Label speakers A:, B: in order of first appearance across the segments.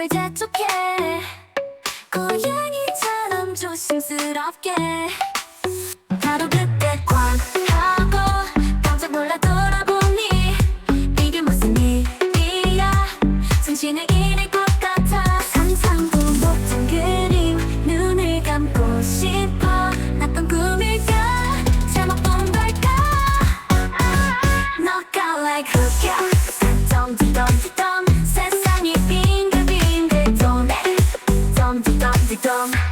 A: 꿈을 재촉해. 고양이처럼 조심스럽게. 바로 그때 꽝 하고 깜짝 놀라 돌아보니 이게 무슨 일이야? 정신을 잃을 것 같아. 상상도 못한 그림 눈을 감고 싶어. 나쁜 꿈일까? 잘못 본 걸까? 너가 like 흑야 덤디덤디덤 세상이 빙글빙글 도네 덤디덤디덤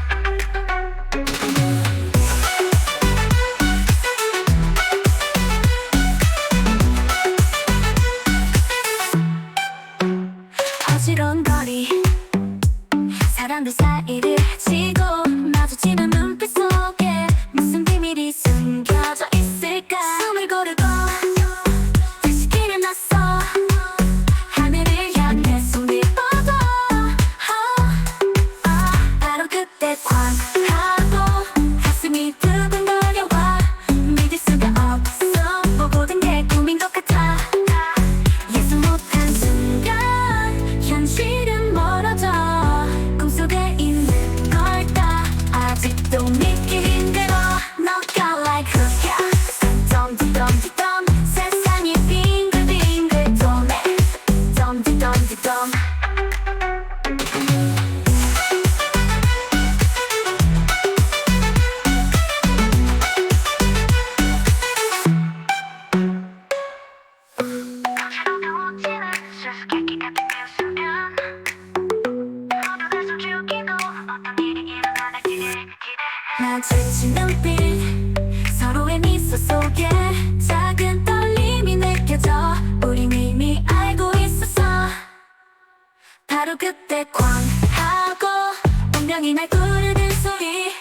A: 마주친 눈빛 서로의 미소 속에 작은 떨림이 느껴져. 우린 이미 알고 있었어. 바로 그때 쾅 하고 운명이 날 부르는 소리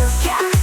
A: Yeah